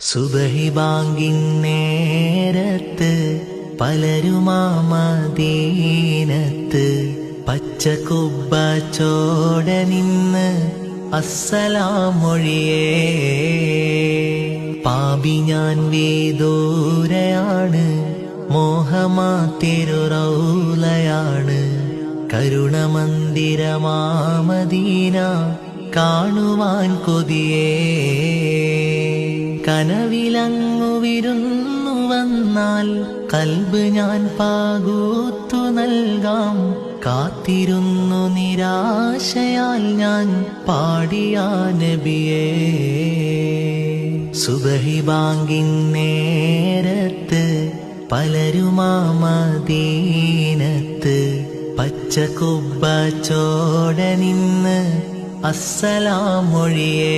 സുബഹി ബാങ്കിൻ നേരത്ത് പലരുമാമദീനത്ത് പച്ചക്കുബ്ബ ചോട നിന്ന് അസ്സലാമൊഴിയേ. പാപി ഞാൻ വേദൂരയാണ് മോഹമാ തിരുറൗലയാണ്. കരുണമന്ദിരമാമദീന കാണുവാൻ കൊതിയേ. കനവിലങ്ങു വിരുന്നു വന്നാൽ കൽബ് ഞാൻ പാകൂത്തു നൽകാം. കാത്തിരുന്നു നിരാശയാൽ ഞാൻ പാടിയ നബിയേ. സുബഹി ബാങ്കിൻ നേരത്ത് പലരുമാമദീനത്ത് പച്ച ചോട നിന്ന് അസ്സലാമൊഴിയേ.